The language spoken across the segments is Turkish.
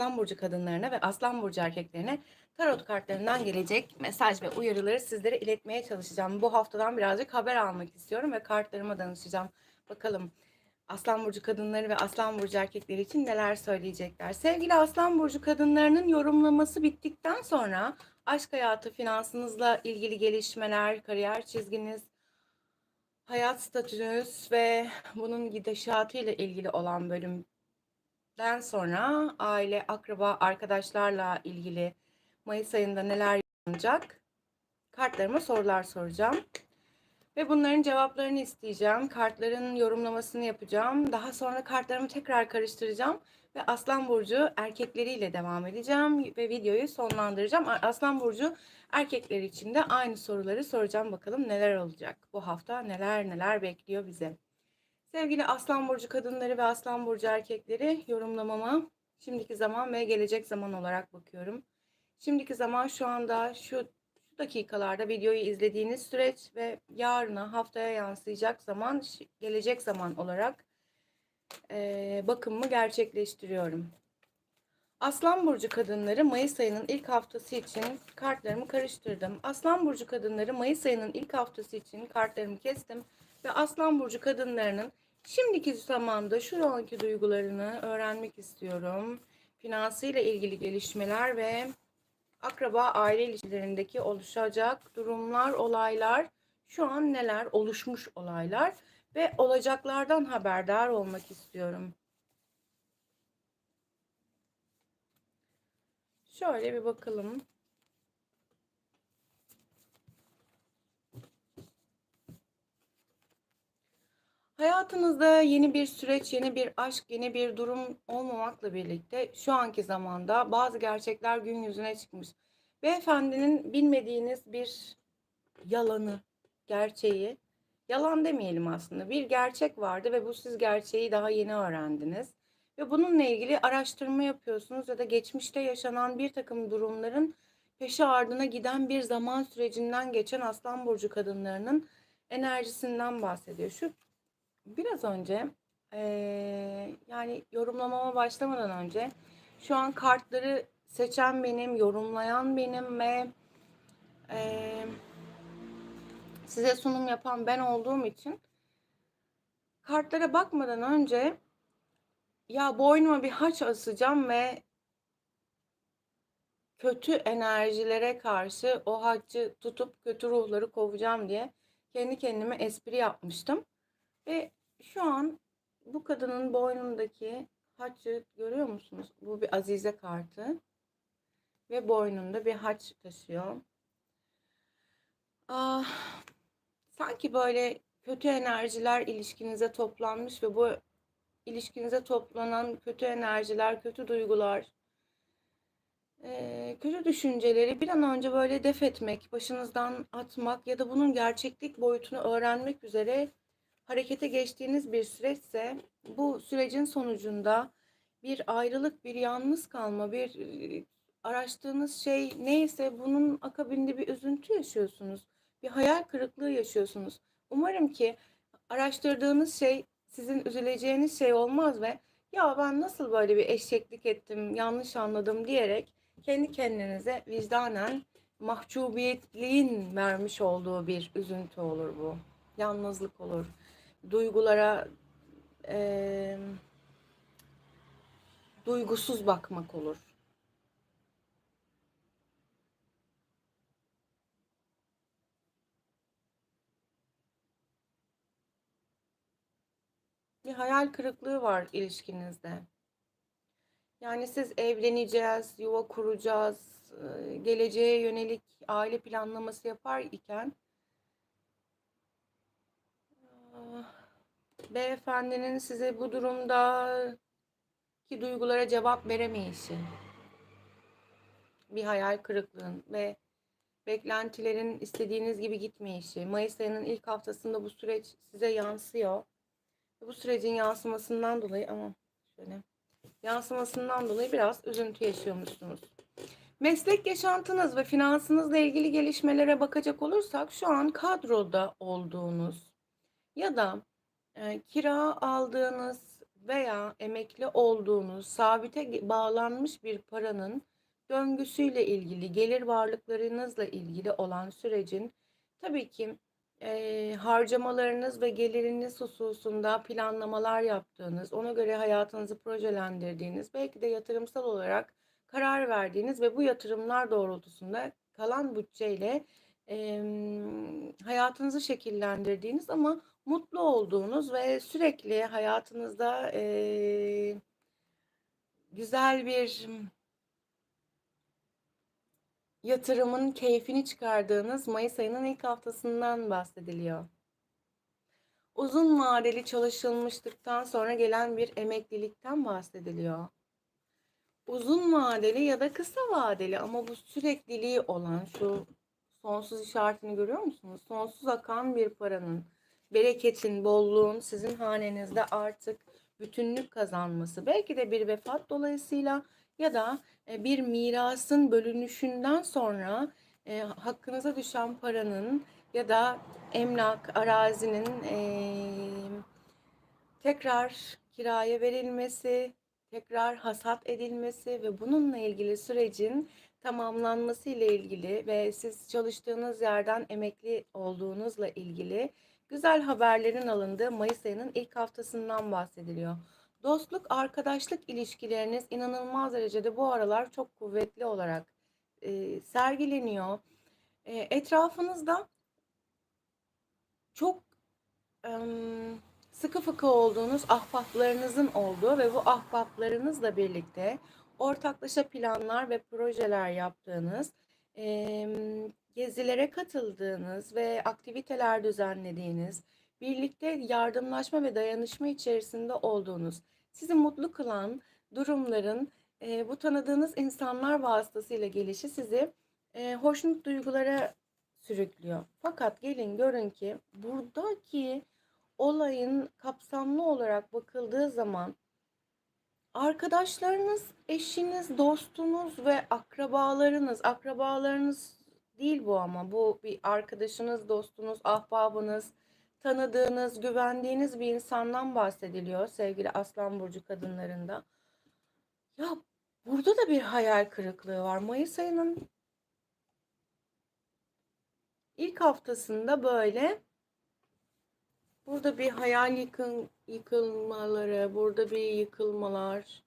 Aslan Burcu kadınlarına ve Aslan Burcu erkeklerine tarot kartlarından gelecek mesaj ve uyarıları sizlere iletmeye çalışacağım. Bu haftadan birazcık haber almak istiyorum ve kartlarıma danışacağım. Bakalım Aslan Burcu kadınları ve Aslan Burcu erkekleri için neler söyleyecekler. Sevgili Aslan Burcu kadınlarının yorumlaması bittikten sonra aşk hayatı, finansınızla ilgili gelişmeler, kariyer çizginiz, hayat statünüz ve bunun gidişatı ilgili olan bölümden sonra aile, akraba, arkadaşlarla ilgili Mayıs ayında neler yaşanacak? Kartlarıma sorular soracağım. Ve bunların cevaplarını isteyeceğim. Kartların yorumlamasını yapacağım. Daha sonra kartlarımı tekrar karıştıracağım. Ve Aslan Burcu erkekleriyle devam edeceğim. Ve videoyu sonlandıracağım. Aslan Burcu erkekleri için de aynı soruları soracağım. Bakalım neler olacak. Bu hafta neler neler bekliyor bize. Sevgili Aslan Burcu kadınları ve Aslan Burcu erkekleri yorumlamama şimdiki zaman ve gelecek zaman olarak bakıyorum. Şimdiki zaman şu anda şu dakikalarda videoyu izlediğiniz süreç ve yarına haftaya yansıyacak zaman gelecek zaman olarak e, bakımımı gerçekleştiriyorum. Aslan Burcu kadınları Mayıs ayının ilk haftası için kartlarımı karıştırdım. Aslan Burcu kadınları Mayıs ayının ilk haftası için kartlarımı kestim. Ve Aslan Burcu kadınlarının şimdiki zamanda şu anki duygularını öğrenmek istiyorum. Finansıyla ilgili gelişmeler ve akraba aile ilişkilerindeki oluşacak durumlar, olaylar, şu an neler oluşmuş olaylar ve olacaklardan haberdar olmak istiyorum. Şöyle bir bakalım. Hayatınızda yeni bir süreç, yeni bir aşk, yeni bir durum olmamakla birlikte şu anki zamanda bazı gerçekler gün yüzüne çıkmış. Beyefendinin bilmediğiniz bir yalanı, gerçeği, yalan demeyelim aslında bir gerçek vardı ve bu siz gerçeği daha yeni öğrendiniz. Ve bununla ilgili araştırma yapıyorsunuz ya da geçmişte yaşanan bir takım durumların peşi ardına giden bir zaman sürecinden geçen Aslan Burcu kadınlarının enerjisinden bahsediyor. Şu Biraz önce eee, yani yorumlamama başlamadan önce şu an kartları seçen benim, yorumlayan benim ve eee, size sunum yapan ben olduğum için kartlara bakmadan önce ya boynuma bir haç asacağım ve kötü enerjilere karşı o haccı tutup kötü ruhları kovacağım diye kendi kendime espri yapmıştım. Ve şu an bu kadının boynundaki haçı görüyor musunuz? Bu bir azize kartı. Ve boynunda bir haç taşıyor. Ah, sanki böyle kötü enerjiler ilişkinize toplanmış ve bu ilişkinize toplanan kötü enerjiler, kötü duygular, kötü düşünceleri bir an önce böyle def etmek, başınızdan atmak ya da bunun gerçeklik boyutunu öğrenmek üzere harekete geçtiğiniz bir süreçse bu sürecin sonucunda bir ayrılık, bir yalnız kalma, bir araştığınız şey neyse bunun akabinde bir üzüntü yaşıyorsunuz. Bir hayal kırıklığı yaşıyorsunuz. Umarım ki araştırdığınız şey sizin üzüleceğiniz şey olmaz ve ya ben nasıl böyle bir eşeklik ettim, yanlış anladım diyerek kendi kendinize vicdanen mahcubiyetliğin vermiş olduğu bir üzüntü olur bu. Yalnızlık olur duygulara e, duygusuz bakmak olur. Bir hayal kırıklığı var ilişkinizde. Yani siz evleneceğiz, yuva kuracağız, geleceğe yönelik aile planlaması yapar iken beyefendinin size bu durumda ki duygulara cevap veremeyişi, bir hayal kırıklığın ve beklentilerin istediğiniz gibi gitmeyişi, Mayıs ayının ilk haftasında bu süreç size yansıyor. Bu sürecin yansımasından dolayı ama şöyle yansımasından dolayı biraz üzüntü yaşıyormuşsunuz. Meslek yaşantınız ve finansınızla ilgili gelişmelere bakacak olursak şu an kadroda olduğunuz ya da e, kira aldığınız veya emekli olduğunuz sabite bağlanmış bir paranın döngüsüyle ilgili, gelir varlıklarınızla ilgili olan sürecin tabii ki eee, harcamalarınız ve geliriniz hususunda planlamalar yaptığınız, ona göre hayatınızı projelendirdiğiniz, belki de yatırımsal olarak karar verdiğiniz ve bu yatırımlar doğrultusunda kalan bütçeyle em, hayatınızı şekillendirdiğiniz ama mutlu olduğunuz ve sürekli hayatınızda eee, güzel bir yatırımın keyfini çıkardığınız Mayıs ayının ilk haftasından bahsediliyor. Uzun vadeli çalışılmışlıktan sonra gelen bir emeklilikten bahsediliyor. Uzun vadeli ya da kısa vadeli ama bu sürekliliği olan şu sonsuz işaretini görüyor musunuz? Sonsuz akan bir paranın, bereketin, bolluğun sizin hanenizde artık bütünlük kazanması. Belki de bir vefat dolayısıyla ya da e, bir mirasın bölünüşünden sonra e, hakkınıza düşen paranın ya da emlak, arazinin e, tekrar kiraya verilmesi, tekrar hasat edilmesi ve bununla ilgili sürecin tamamlanması ile ilgili ve siz çalıştığınız yerden emekli olduğunuzla ilgili güzel haberlerin alındığı Mayıs ayının ilk haftasından bahsediliyor. Dostluk, arkadaşlık ilişkileriniz inanılmaz derecede bu aralar çok kuvvetli olarak e, sergileniyor. E, etrafınızda çok em, sıkı fıkı olduğunuz ahbaplarınızın olduğu ve bu ahbaplarınızla birlikte ortaklaşa planlar ve projeler yaptığınız, em, gezilere katıldığınız ve aktiviteler düzenlediğiniz, birlikte yardımlaşma ve dayanışma içerisinde olduğunuz, sizi mutlu kılan durumların e, bu tanıdığınız insanlar vasıtasıyla gelişi sizi e, hoşnut duygulara sürüklüyor. Fakat gelin görün ki buradaki olayın kapsamlı olarak bakıldığı zaman arkadaşlarınız, eşiniz, dostunuz ve akrabalarınız, akrabalarınız değil bu ama bu bir arkadaşınız, dostunuz, ahbabınız, tanıdığınız, güvendiğiniz bir insandan bahsediliyor sevgili Aslan Burcu kadınlarında. Ya burada da bir hayal kırıklığı var. Mayıs ayının ilk haftasında böyle burada bir hayal yıkın, yıkılmaları, burada bir yıkılmalar.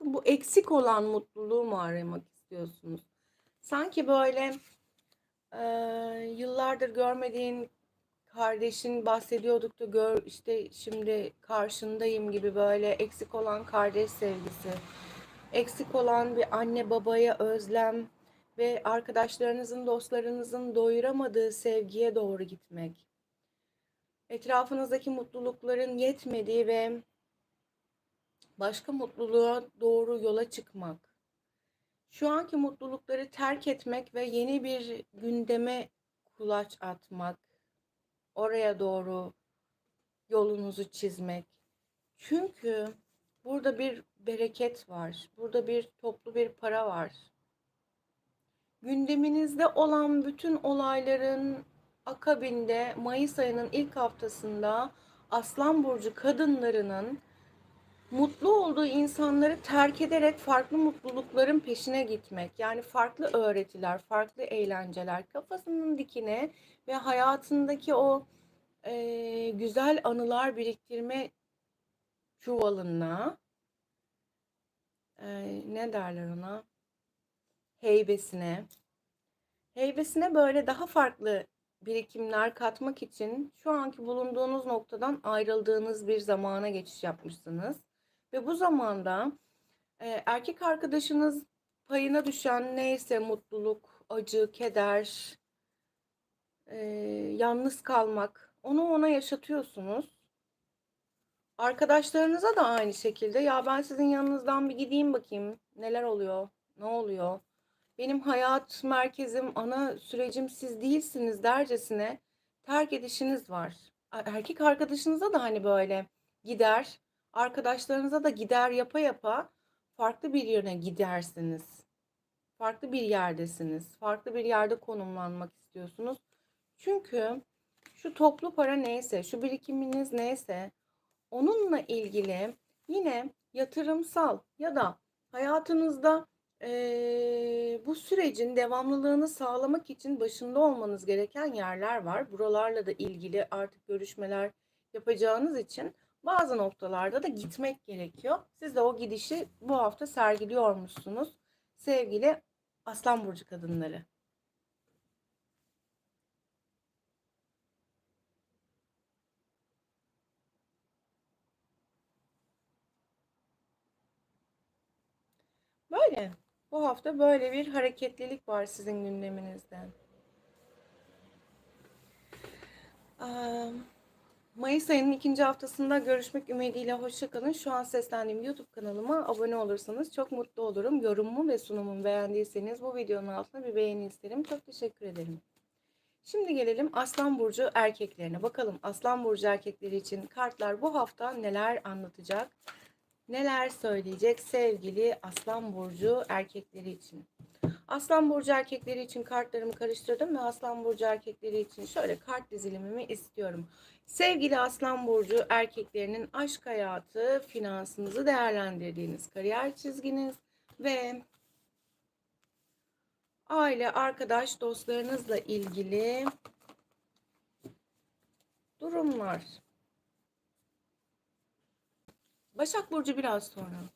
Bu eksik olan mutluluğu mu aramak istiyorsunuz? Sanki böyle e, yıllardır görmediğin kardeşin bahsediyorduk da gör işte şimdi karşındayım gibi böyle eksik olan kardeş sevgisi, eksik olan bir anne babaya özlem ve arkadaşlarınızın, dostlarınızın doyuramadığı sevgiye doğru gitmek. Etrafınızdaki mutlulukların yetmediği ve başka mutluluğa doğru yola çıkmak. Şu anki mutlulukları terk etmek ve yeni bir gündeme kulaç atmak. Oraya doğru yolunuzu çizmek. Çünkü burada bir bereket var. Burada bir toplu bir para var. Gündeminizde olan bütün olayların akabinde Mayıs ayının ilk haftasında Aslan burcu kadınlarının mutlu olduğu insanları terk ederek farklı mutlulukların peşine gitmek. Yani farklı öğretiler, farklı eğlenceler, kafasının dikine ve hayatındaki o e, güzel anılar biriktirme çuvalına e, ne derler ona? Heybesine. Heybesine böyle daha farklı birikimler katmak için şu anki bulunduğunuz noktadan ayrıldığınız bir zamana geçiş yapmışsınız. Ve bu zamanda e, erkek arkadaşınız payına düşen neyse mutluluk, acı, keder, e, yalnız kalmak onu ona yaşatıyorsunuz. Arkadaşlarınıza da aynı şekilde ya ben sizin yanınızdan bir gideyim bakayım neler oluyor, ne oluyor. Benim hayat merkezim, ana sürecim siz değilsiniz dercesine terk edişiniz var. Erkek arkadaşınıza da hani böyle gider, arkadaşlarınıza da gider yapa yapa farklı bir yöne gidersiniz. Farklı bir yerdesiniz. Farklı bir yerde konumlanmak istiyorsunuz. Çünkü şu toplu para neyse, şu birikiminiz neyse onunla ilgili yine yatırımsal ya da hayatınızda eee, bu sürecin devamlılığını sağlamak için başında olmanız gereken yerler var. Buralarla da ilgili artık görüşmeler yapacağınız için bazı noktalarda da gitmek gerekiyor. Siz de o gidişi bu hafta sergiliyormuşsunuz sevgili Aslan Burcu kadınları. Böyle. Bu hafta böyle bir hareketlilik var sizin gündeminizde. Mayıs ayının ikinci haftasında görüşmek ümidiyle hoşçakalın. Şu an seslendiğim YouTube kanalıma abone olursanız çok mutlu olurum. Yorumumu ve sunumumu beğendiyseniz bu videonun altına bir beğeni isterim. Çok teşekkür ederim. Şimdi gelelim Aslan Burcu erkeklerine. Bakalım Aslan Burcu erkekleri için kartlar bu hafta neler anlatacak? Neler söyleyecek sevgili Aslan Burcu erkekleri için? Aslan Burcu erkekleri için kartlarımı karıştırdım ve Aslan Burcu erkekleri için şöyle kart dizilimimi istiyorum. Sevgili Aslan Burcu erkeklerinin aşk hayatı, finansınızı değerlendirdiğiniz kariyer çizginiz ve aile, arkadaş, dostlarınızla ilgili durumlar. Başak Burcu biraz sonra.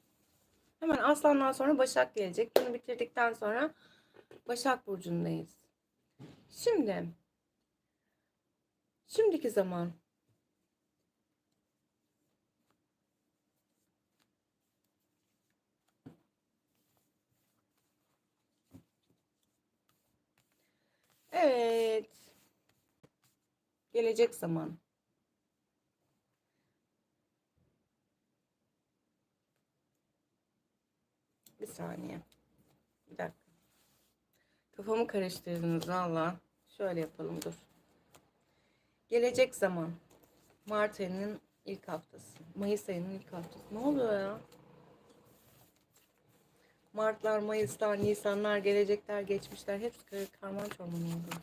Hemen Aslan'dan sonra Başak gelecek. Bunu bitirdikten sonra Başak Burcu'ndayız. Şimdi şimdiki zaman Evet. Gelecek zaman. Saniye. Bir dakika. Kafamı karıştırdınız valla. Şöyle yapalım dur. Gelecek zaman. Mart ayının ilk haftası. Mayıs ayının ilk haftası. Ne oluyor ya? Martlar, Mayıslar, Nisanlar, gelecekler, geçmişler hepsi kar karman çorman oldu.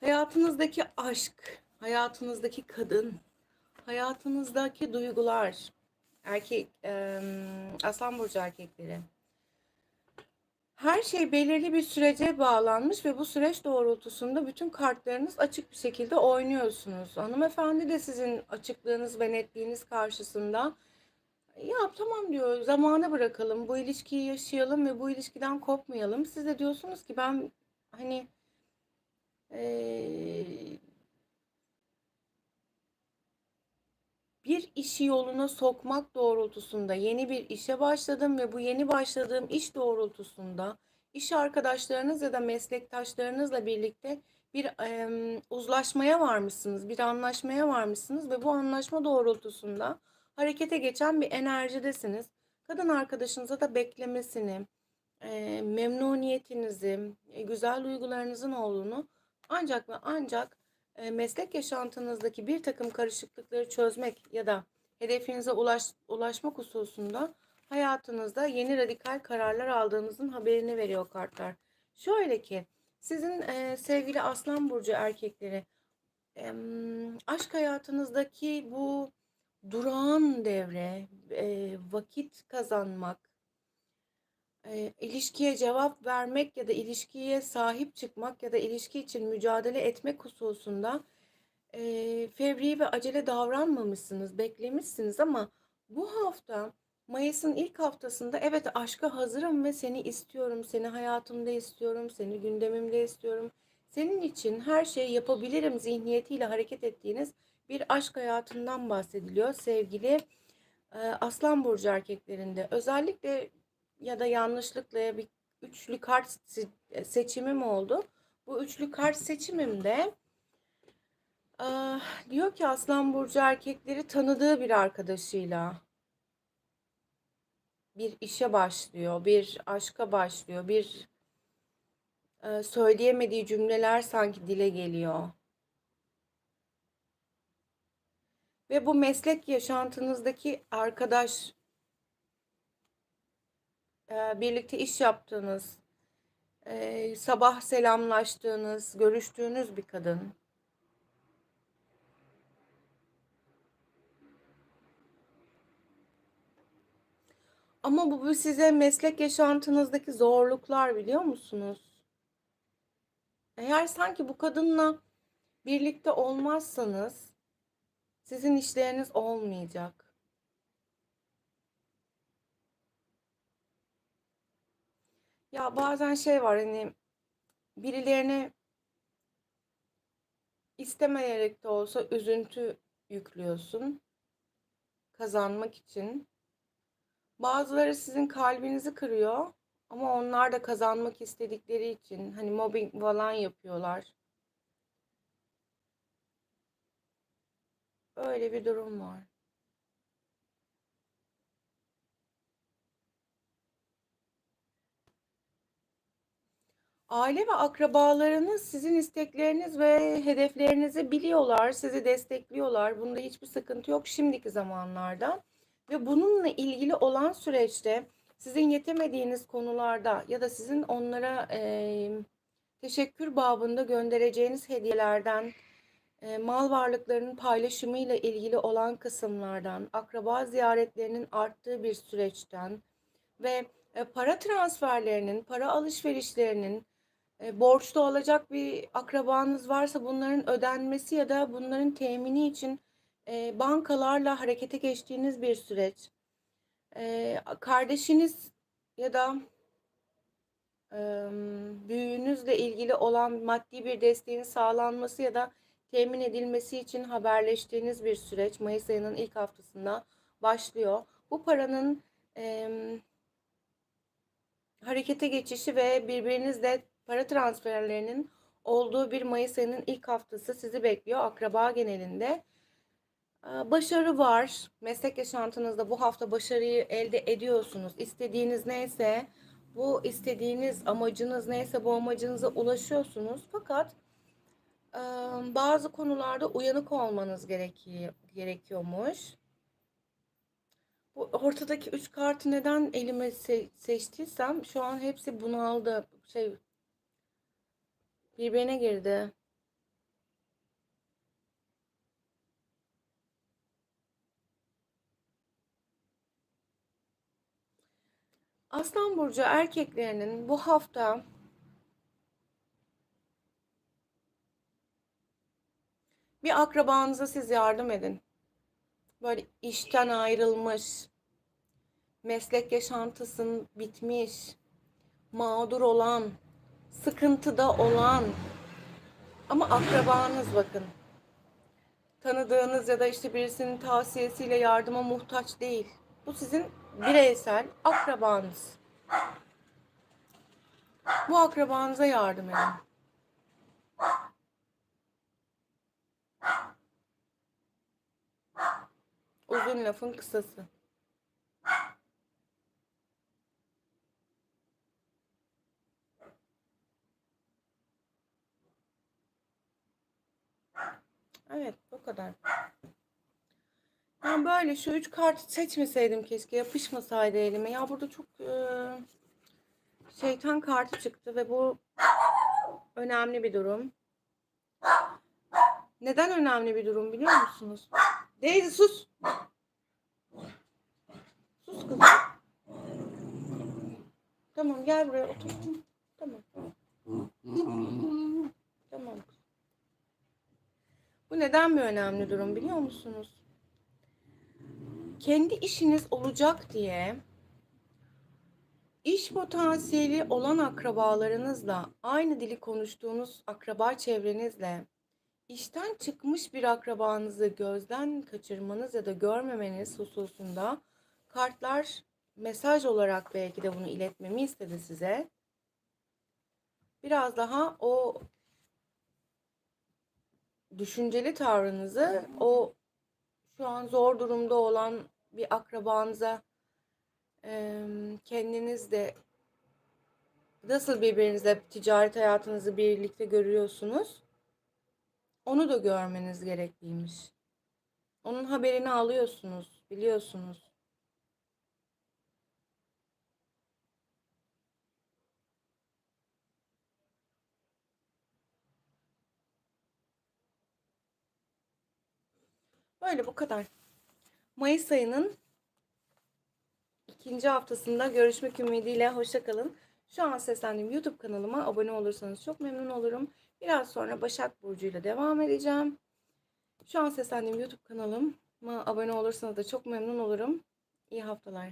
Hayatınızdaki aşk, hayatınızdaki kadın, hayatınızdaki duygular, erkek, e, aslan burcu erkekleri. Her şey belirli bir sürece bağlanmış ve bu süreç doğrultusunda bütün kartlarınız açık bir şekilde oynuyorsunuz. Hanımefendi de sizin açıklığınız ve netliğiniz karşısında ya tamam diyor zamana bırakalım bu ilişkiyi yaşayalım ve bu ilişkiden kopmayalım. Siz de diyorsunuz ki ben hani ee, bir işi yoluna sokmak doğrultusunda yeni bir işe başladım ve bu yeni başladığım iş doğrultusunda iş arkadaşlarınız ya da meslektaşlarınızla birlikte bir e, uzlaşmaya varmışsınız, bir anlaşmaya varmışsınız ve bu anlaşma doğrultusunda harekete geçen bir enerjidesiniz. Kadın arkadaşınıza da beklemesini, e, memnuniyetinizi, e, güzel duygularınızın olduğunu ancak ve ancak meslek yaşantınızdaki bir takım karışıklıkları çözmek ya da hedefinize ulaş, ulaşmak hususunda hayatınızda yeni radikal kararlar aldığınızın haberini veriyor kartlar. Şöyle ki sizin e, sevgili Aslan Burcu erkekleri e, aşk hayatınızdaki bu durağan devre, e, vakit kazanmak, e, ilişkiye cevap vermek ya da ilişkiye sahip çıkmak ya da ilişki için mücadele etmek hususunda e, fevri ve acele davranmamışsınız, beklemişsiniz ama bu hafta Mayıs'ın ilk haftasında evet aşka hazırım ve seni istiyorum, seni hayatımda istiyorum, seni gündemimde istiyorum. Senin için her şeyi yapabilirim zihniyetiyle hareket ettiğiniz bir aşk hayatından bahsediliyor sevgili e, Aslan Burcu erkeklerinde. Özellikle ya da yanlışlıkla bir üçlü kart seçimim oldu. Bu üçlü kart seçimimde e, diyor ki Aslan Burcu erkekleri tanıdığı bir arkadaşıyla bir işe başlıyor, bir aşka başlıyor, bir e, söyleyemediği cümleler sanki dile geliyor. Ve bu meslek yaşantınızdaki arkadaş, e, ee, birlikte iş yaptığınız, e, sabah selamlaştığınız, görüştüğünüz bir kadın. Ama bu size meslek yaşantınızdaki zorluklar biliyor musunuz? Eğer sanki bu kadınla birlikte olmazsanız sizin işleriniz olmayacak. Ya bazen şey var hani birilerine istemeyerek de olsa üzüntü yüklüyorsun kazanmak için. Bazıları sizin kalbinizi kırıyor ama onlar da kazanmak istedikleri için hani mobbing falan yapıyorlar. Öyle bir durum var. Aile ve akrabalarınız sizin istekleriniz ve hedeflerinizi biliyorlar, sizi destekliyorlar. Bunda hiçbir sıkıntı yok şimdiki zamanlarda. Ve bununla ilgili olan süreçte sizin yetemediğiniz konularda ya da sizin onlara e, teşekkür babında göndereceğiniz hediyelerden, e, mal varlıklarının paylaşımıyla ilgili olan kısımlardan, akraba ziyaretlerinin arttığı bir süreçten ve e, para transferlerinin, para alışverişlerinin, e, borçlu olacak bir akrabanız varsa bunların ödenmesi ya da bunların temini için e, bankalarla harekete geçtiğiniz bir süreç. E, kardeşiniz ya da e, büyüğünüzle ilgili olan maddi bir desteğin sağlanması ya da temin edilmesi için haberleştiğiniz bir süreç Mayıs ayının ilk haftasında başlıyor. Bu paranın e, harekete geçişi ve birbirinizle para transferlerinin olduğu bir Mayıs ayının ilk haftası sizi bekliyor akraba genelinde. Başarı var. Meslek yaşantınızda bu hafta başarıyı elde ediyorsunuz. İstediğiniz neyse, bu istediğiniz amacınız neyse bu amacınıza ulaşıyorsunuz. Fakat bazı konularda uyanık olmanız gerekiyor, gerekiyormuş. Bu ortadaki üç kartı neden elime se- seçtiysem şu an hepsi bunaldı. Şey birbirine girdi. Aslan burcu erkeklerinin bu hafta bir akrabanıza siz yardım edin. Böyle işten ayrılmış, meslek yaşantısın bitmiş, mağdur olan, sıkıntıda olan ama akrabanız bakın. Tanıdığınız ya da işte birisinin tavsiyesiyle yardıma muhtaç değil. Bu sizin bireysel akrabanız. Bu akrabanıza yardım edin. Uzun lafın kısası. Evet, bu kadar. Ben böyle şu üç kartı seçmeseydim keşke yapışmasaydı elime. Ya burada çok e, şeytan kartı çıktı ve bu önemli bir durum. Neden önemli bir durum biliyor musunuz? Daisy sus. Sus kızım. Tamam gel buraya otur. Tamam. Tamam. Bu neden bir önemli durum biliyor musunuz? Kendi işiniz olacak diye iş potansiyeli olan akrabalarınızla, aynı dili konuştuğunuz akraba çevrenizle işten çıkmış bir akrabanızı gözden kaçırmanız ya da görmemeniz hususunda kartlar mesaj olarak belki de bunu iletmemi istedi size. Biraz daha o düşünceli tavrınızı o şu an zor durumda olan bir akrabanıza kendiniz de nasıl birbirinizle ticaret hayatınızı birlikte görüyorsunuz onu da görmeniz gerekliymiş. Onun haberini alıyorsunuz, biliyorsunuz. Böyle bu kadar. Mayıs ayının ikinci haftasında görüşmek ümidiyle. Hoşçakalın. Şu an seslendiğim YouTube kanalıma abone olursanız çok memnun olurum. Biraz sonra Başak Burcu ile devam edeceğim. Şu an seslendiğim YouTube kanalıma abone olursanız da çok memnun olurum. İyi haftalar.